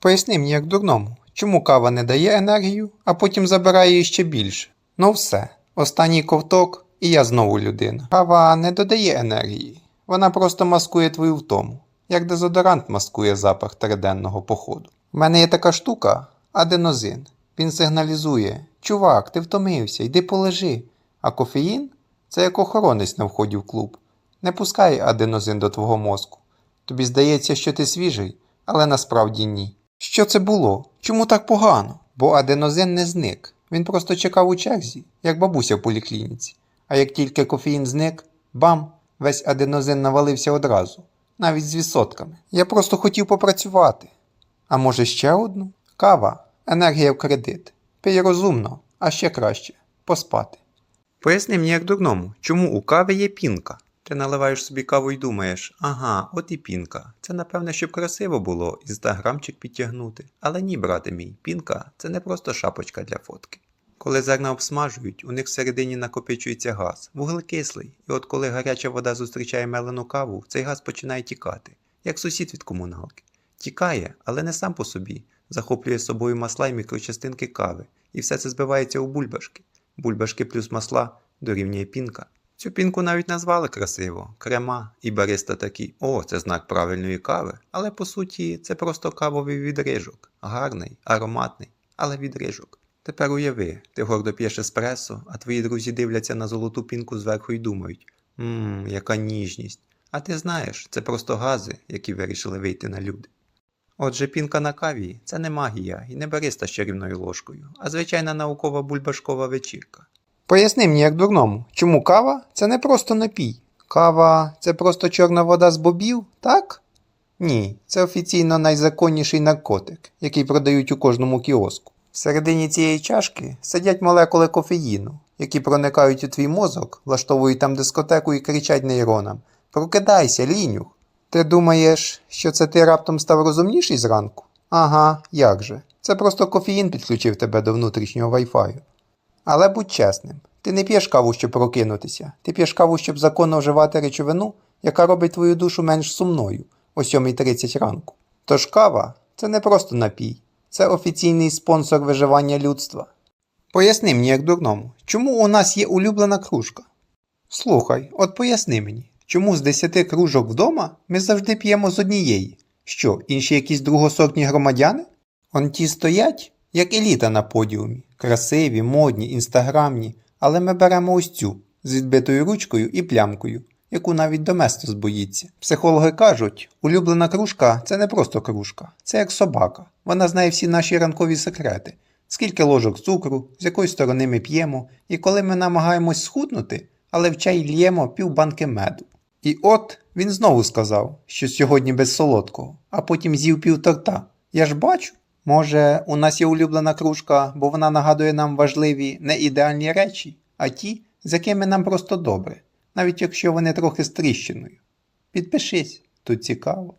Поясни мені як дурному, чому кава не дає енергію, а потім забирає її ще більше. Ну все, останній ковток, і я знову людина. Кава не додає енергії, вона просто маскує твою втому, як дезодорант маскує запах триденного походу. У мене є така штука аденозин. Він сигналізує: Чувак, ти втомився, йди полежи. А кофеїн це як охоронець на вході в клуб. Не пускай аденозин до твого мозку. Тобі здається, що ти свіжий, але насправді ні. Що це було? Чому так погано? Бо аденозин не зник. Він просто чекав у черзі, як бабуся в поліклініці. А як тільки кофеїн зник, бам, весь аденозин навалився одразу, навіть з відсотками. Я просто хотів попрацювати. А може ще одну? Кава, енергія в кредит. Пий розумно, а ще краще поспати. Поясни мені як дурному, чому у кави є пінка? Ти наливаєш собі каву і думаєш, ага, от і пінка. Це напевне, щоб красиво було, інстаграмчик підтягнути. Але ні, брате мій, пінка це не просто шапочка для фотки. Коли зерна обсмажують, у них всередині накопичується газ, вуглекислий, і от коли гаряча вода зустрічає мелену каву, цей газ починає тікати, як сусід від комуналки. Тікає, але не сам по собі, захоплює собою масла і мікрочастинки кави, і все це збивається у бульбашки. Бульбашки плюс масла дорівнює пінка. Цю пінку навіть назвали красиво крема, і бариста такі, о, це знак правильної кави, але по суті це просто кавовий відрижок, гарний, ароматний, але відрижок. Тепер уяви, ти гордо п'єш еспресо, а твої друзі дивляться на золоту пінку зверху і думають: ммм, яка ніжність. А ти знаєш, це просто гази, які вирішили вийти на люди. Отже, пінка на каві це не магія і не бариста з чарівною ложкою, а звичайна наукова бульбашкова вечірка. Поясни мені як дурному, чому кава це не просто напій. Кава це просто чорна вода з бобів, так? Ні, це офіційно найзаконніший наркотик, який продають у кожному кіоску. Всередині цієї чашки сидять молекули кофеїну, які проникають у твій мозок, влаштовують там дискотеку і кричать нейронам: Прокидайся, лінюх! Ти думаєш, що це ти раптом став розумніший зранку? Ага, як же. Це просто кофеїн підключив тебе до внутрішнього вайфаю. Але будь чесним, ти не п'єш каву, щоб прокинутися, ти п'єш каву, щоб законно вживати речовину, яка робить твою душу менш сумною о 7.30 ранку. Тож кава це не просто напій, це офіційний спонсор виживання людства. Поясни мені, як дурному, чому у нас є улюблена кружка? Слухай, от поясни мені, чому з 10 кружок вдома ми завжди п'ємо з однієї? Що, інші якісь другосортні громадяни? Он ті стоять, як еліта на подіумі, красиві, модні, інстаграмні, але ми беремо ось цю з відбитою ручкою і плямкою, яку навіть Доместос боїться. Психологи кажуть, улюблена кружка це не просто кружка, це як собака. Вона знає всі наші ранкові секрети, скільки ложок цукру, з якої сторони ми п'ємо, і коли ми намагаємось схуднути, але в чай л'ємо півбанки меду. І от він знову сказав, що сьогодні без солодкого, а потім з'їв пів торта. Я ж бачу. Може, у нас є улюблена кружка, бо вона нагадує нам важливі не ідеальні речі, а ті, з якими нам просто добре, навіть якщо вони трохи з тріщиною. Підпишись, тут цікаво.